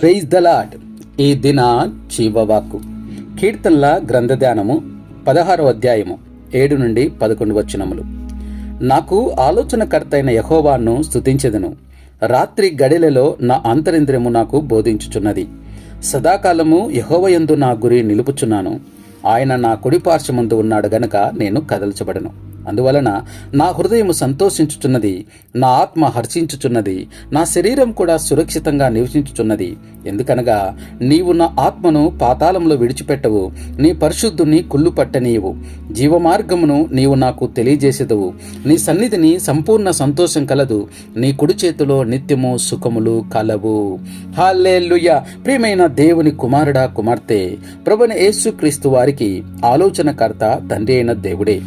Praise the lord ఈ దిన జీవవాక్కు. కీర్తనల గ్రంథధ్యానము పదహారో అధ్యాయము ఏడు నుండి పదకొండు వచనములు. నాకు ఆలోచనకర్తైన యహోవాను స్తుతించెదను. రాత్రి గడిలలో నా అంతరింద్రియము నాకు బోధించుచున్నది. సదాకాలము యహోవయందు నా గురి నిలుపుచున్నాను. ఆయన నా కుడిపార్శ్వమందు ఉన్నాడు గనక నేను కదల్చబడను. అందువలన నా హృదయము సంతోషించుచున్నది నా ఆత్మ హర్షించుచున్నది నా శరీరం కూడా సురక్షితంగా నివసించుచున్నది. ఎందుకనగా నీవు నా ఆత్మను పాతాళంలో విడిచిపెట్టవు నీ పరిశుద్ధుని కుళ్ళు పట్టనీయవు. జీవమార్గమును నీవు నాకు తెలియజేసేదవు. నీ సన్నిధిని సంపూర్ణ సంతోషం కలదు నీ కుడి చేతిలో నిత్యము సుఖములు కలవు. హాలేలుయ ప్రియమైన దేవుని కుమారుడా కుమార్తె ప్రభుని యేసుక్రీస్తు వారికి ఆలోచనకర్త తండ్రి అయిన దేవుడే.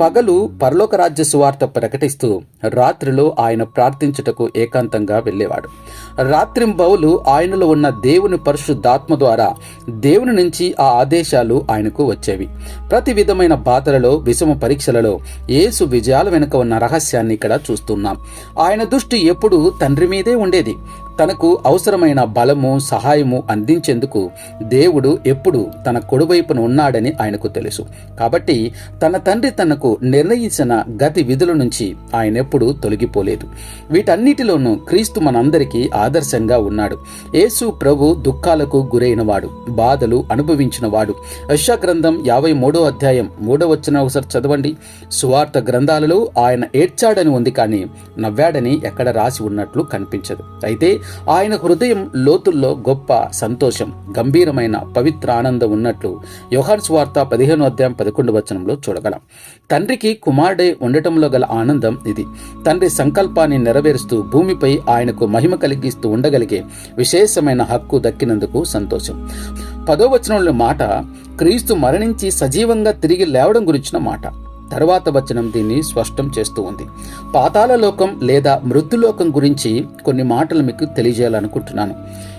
పగలు పరలోక రాజ్య సువార్త ప్రకటిస్తూ రాత్రిలో ఆయన ప్రార్థించుటకు ఏకాంతంగా వెళ్ళేవాడు. రాత్రింబవులు ఆయనలో ఉన్న దేవుని పరిశుద్ధాత్మ ద్వారా దేవుని నుంచి ఆ ఆదేశాలు ఆయనకు వచ్చేవి. ప్రతి విధమైన బాధలలో విషమ పరీక్షలలో యేసు విజయాల వెనుక ఉన్న రహస్యాన్ని ఇక్కడ చూస్తున్నాం. ఆయన దృష్టి ఎప్పుడు తండ్రి మీదే ఉండేది. తనకు అవసరమైన బలము సహాయము అందించేందుకు దేవుడు ఎప్పుడు తన కొడువైపున ఉన్నాడని ఆయనకు తెలుసు. కాబట్టి తన తండ్రి తనకు నిర్ణయించిన గతి విధుల నుంచి ఆయన ఎప్పుడు తొలగిపోలేదు. వీటన్నిటిలోనూ క్రీస్తు మనందరికీ ఆదర్శంగా ఉన్నాడు. యేసు ప్రభు దుఃఖాలకు గురైనవాడు బాధలు అనుభవించినవాడు. యశా గ్రంథం యాభై మూడో అధ్యాయం మూడో వచ్చిన ఒకసారి చదవండి. సువార్త గ్రంథాలలో ఆయన ఏడ్చాడని ఉంది కానీ నవ్వాడని ఎక్కడ రాసి ఉన్నట్లు కనిపించదు. అయితే ఆయన హృదయం లోతుల్లో గొప్ప సంతోషం గంభీరమైన పవిత్ర ఆనందం ఉన్నట్లు యోహాన్ స్వార్త పదిహేను అధ్యాయం పదకొండు వచనంలో చూడగలం. తండ్రికి కుమారుడే ఉండటంలో గల ఆనందం ఇది. తండ్రి సంకల్పాన్ని నెరవేరుస్తూ భూమిపై ఆయనకు మహిమ కలిగిస్తూ ఉండగలిగే విశేషమైన హక్కు దక్కినందుకు సంతోషం. పదో వచనంలో మాట క్రీస్తు మరణించి సజీవంగా తిరిగి లేవడం గురించిన మాట. తర్వాత వచనం దీన్ని స్పష్టం చేస్తూ ఉంది. పాతాళలోకం లేదా మృత్యులోకం గురించి కొన్ని మాటలు మీకు తెలియజేయాలనుకుంటున్నాను.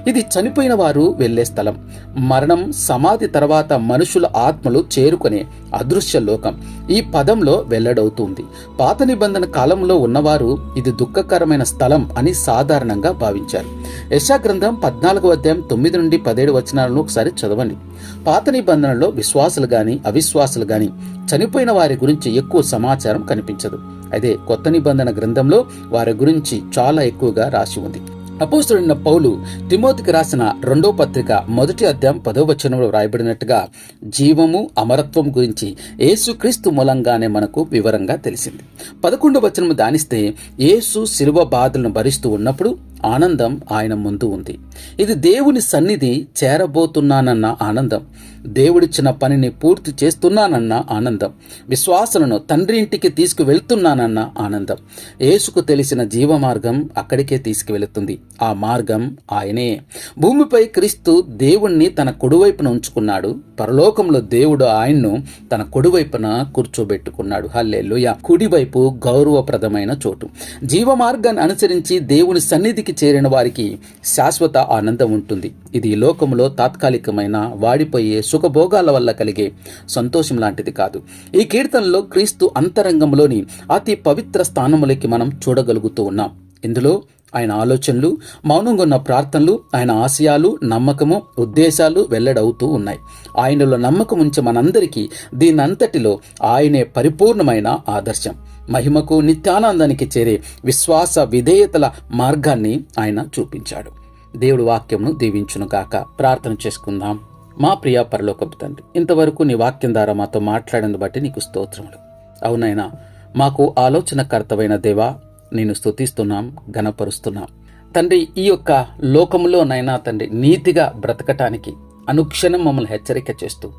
ఇది చనిపోయిన వారు వెళ్ళే స్థలం. మరణం సమాధి తర్వాత మనుషుల ఆత్మలు చేరుకునే అదృశ్య లోకం. ఈ పదంలో వెల్లడవుతుంది. పాత నిబంధన కాలంలో ఉన్నవారు ఇది దుఃఖకరమైన స్థలం అని సాధారణంగా భావించారు. యశా గ్రంథం పద్నాలుగు అధ్యాయం తొమ్మిది నుండి పదిహేడు వచనాలను ఒకసారి చదవండి. పాత నిబంధనలో విశ్వాసులు గాని అవిశ్వాసులు గాని చనిపోయిన వారి గురించి ఎక్కువ సమాచారం కనిపించదు. అయితే కొత్త నిబంధన గ్రంథంలో వారి గురించి చాలా ఎక్కువగా రాసి ఉంది. అపోస్తుడైన పౌలు తిమోతికి రాసిన రెండో పత్రిక మొదటి అధ్యాయం పదో వచనంలో రాయబడినట్టుగా జీవము అమరత్వం గురించి యేసుక్రీస్తు మూలంగానే మనకు వివరంగా తెలిసింది. పదకొండవ వచనము దానిస్తే యేసు శిలువ బాధలను భరిస్తూ ఉన్నప్పుడు ఆనందం ఆయన ముందు ఉంది. ఇది దేవుని సన్నిధి చేరబోతున్నానన్న ఆనందం. దేవుడిచ్చిన పనిని పూర్తి చేస్తున్నానన్న ఆనందం. విశ్వాసలను తండ్రి ఇంటికి తీసుకువెళ్తున్నానన్న ఆనందం. యేసుకు తెలిసిన జీవ మార్గం అక్కడికే తీసుకువెళుతుంది. ఆ మార్గం ఆయనే. భూమిపై క్రీస్తు దేవుణ్ణి తన కుడివైపున ఉంచుకున్నాడు. పరలోకంలో దేవుడు ఆయన్ను తన కుడివైపున కూర్చోబెట్టుకున్నాడు. హల్లెలూయ. కుడివైపు గౌరవప్రదమైన చోటు. జీవ మార్గాన్ని అనుసరించి దేవుని సన్నిధికి చేరిన వారికి శాశ్వత ఆనందం ఉంటుంది. ఇది లోకంలో తాత్కాలికమైన వాడిపోయే సుఖభోగాల వల్ల కలిగే సంతోషం లాంటిది కాదు. ఈ కీర్తనలో క్రీస్తు అంతరంగంలోని అతి పవిత్ర స్థానములకి మనం చూడగలుగుతూ ఉన్నాం. ఇందులో ఆయన ఆలోచనలు మౌనంగా ఉన్న ప్రార్థనలు ఆయన ఆశయాలు నమ్మకము ఉద్దేశాలు వెల్లడవుతూ ఉన్నాయి. ఆయనలో నమ్మకం ఉంచే మనందరికీ దీనంతటిలో ఆయనే పరిపూర్ణమైన ఆదర్శం. మహిమకు నిత్యానందానికి చేరే విశ్వాస విధేయతల మార్గాన్ని ఆయన చూపించాడు. దేవుడు వాక్యంను దీవించును గాక. ప్రార్థన చేసుకుందాం. మా ప్రియ పరలోకపు తండ్రి ఇంతవరకు నీ వాక్యం ద్వారా మాతో మాట్లాడిన బట్టి నీకు స్తోత్రములు. అవునైనా మాకు ఆలోచనకర్తమైన దేవా నేను స్తుతిస్తున్నాం గణపరుస్తున్నాం తండ్రి ఈ యొక్క లోకంలోనైనా తండ్రి నీతిగా బ్రతకటానికి అనుక్షణం మమ్మల్ని హెచ్చరిక చేస్తూ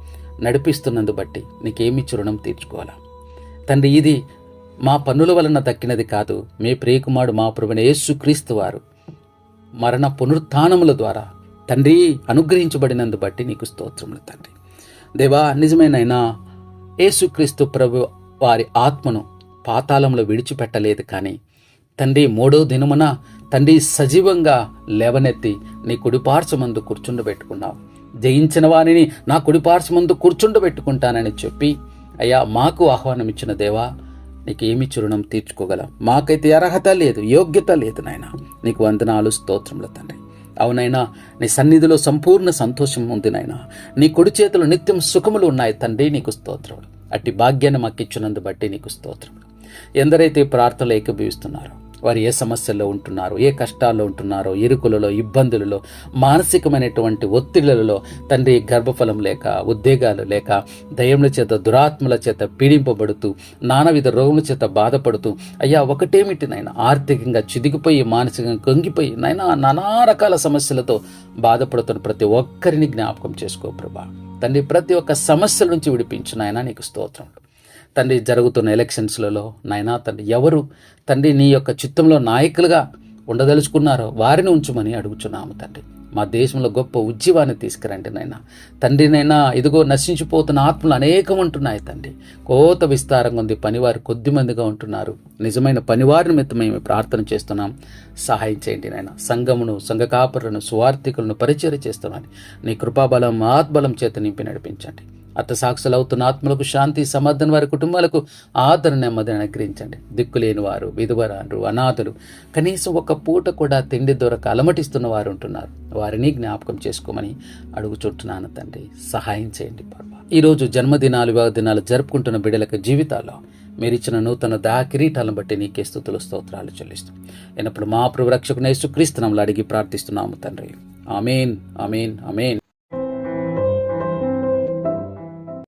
నడిపిస్తున్నందు బట్టి నీకేమి రుణం తీర్చుకోవాలా? తండ్రి ఇది మా పన్నుల వలన దక్కినది కాదు. మీ ప్రియకుమారుడు మా ప్రభుని యేసుక్రీస్తు వారు మరణ పునరుత్నముల ద్వారా తండ్రి అనుగ్రహించబడినందు బట్టి నీకు స్తోత్రములు తండ్రి. దేవా నిజమేనైనా యేసుక్రీస్తు ప్రభు వారి ఆత్మను పాతాళంలో విడిచిపెట్టలేదు కానీ తండ్రి మూడో దినమున తండ్రి సజీవంగా లేవనెత్తి నీ కుడిపార్చమందు కూర్చుండబెట్టుకున్నావు. జయించిన వారిని నా కుడిపార్చమందు కూర్చుండబెట్టుకుంటానని చెప్పి అయ్యా మాకు ఆహ్వానం ఇచ్చిన దేవా నీకు ఏమి రుణం తీర్చుకోగలం. మాకైతే అర్హత లేదు యోగ్యత లేదు నాయన. నీకు వందనాలు స్తోత్రములు తండ్రి. అవునైనా నీ సన్నిధిలో సంపూర్ణ సంతోషం ఉంది నాయన. నీ కుడి చేతులు నిత్యం సుఖములు ఉన్నాయి తండ్రి నీకు స్తోత్రములు. అట్టి భాగ్యాన్ని మాకు ఇచ్చినందు బట్టి నీకు స్తోత్రములు. ఎందరైతే ప్రార్థనలు ఏకీభవిస్తున్నారో వారు ఏ సమస్యల్లో ఉంటున్నారో ఏ కష్టాల్లో ఉంటున్నారో ఇరుకులలో ఇబ్బందులలో మానసికమైనటువంటి ఒత్తిళ్ళలో తండ్రి గర్భఫలం లేక ఉద్వేగాలు లేక దయముల చేత దురాత్మల చేత పీడింపబడుతూ నానావిధ రోగముల చేత బాధపడుతూ అయ్యా ఒకటేమిటి నాయన ఆర్థికంగా చిదిగిపోయి మానసికంగా కొంగిపోయి నాయన నానా రకాల సమస్యలతో బాధపడుతున్న ప్రతి ఒక్కరిని జ్ఞాపకం చేసుకో ప్రభా. తండ్రి ప్రతి ఒక్క సమస్యల నుంచి విడిపించిన ఆయన నీకు స్తోత్రం. తండ్రి జరుగుతున్న ఎలక్షన్స్లలో నాయనా తండ్రి ఎవరు? తండ్రి నీ యొక్క చిత్తంలో నాయకులుగా ఉండదలుచుకున్నారో వారిని ఉంచుమని అడుగుచున్నాము తండ్రి. మా దేశంలో గొప్ప ఉద్యమాన్ని తీసుకురండి నాయన. తండ్రినైనా ఇదిగో నశించిపోతున్న ఆత్మలు అనేకం ఉంటున్నాయి తండ్రి. కోత విస్తారంగా ఉంది పనివారు కొద్ది మందిగా ఉంటున్నారు. నిజమైన పనివారి నిమిత్తం మేము ప్రార్థన చేస్తున్నాం. సహాయం చేయండి నాయన. సంఘమును సంఘ కాపరులను సువార్థికులను పరిచయం చేస్తున్నాను నీ కృపాబలం ఆత్బలం చేత నింపి నడిపించండి. అర్థసాక్షులు అవుతున్న ఆత్మలకు శాంతి సమర్థన వారి కుటుంబాలకు ఆదరణ నెమ్మదిని అనుగ్రహించండి. దిక్కులేని వారు విధవరాలు అనాథులు కనీసం ఒక పూట కూడా తిండి దొరక అలమటిస్తున్న వారు ఉంటున్నారు. వారిని జ్ఞాపకం చేసుకోమని అడుగుచుంటున్నాను తండ్రి. సహాయం చేయండి పర్వ ఈరోజు జన్మదినాలు వివాహ దినాలు జరుపుకుంటున్న బిడ్డలకు జీవితాల్లో మీరిచ్చిన నూతన దా కిరీటాలను బట్టి నీకే స్థుతులు స్తోత్రాలు చెల్లిస్తాం ఎన్నప్పుడు మా ప్రభు రక్షకుని యేసుక్రీస్తునంలో అడిగి ప్రార్థిస్తున్నాము తండ్రి. అమీన్ అమీన్ అమీన్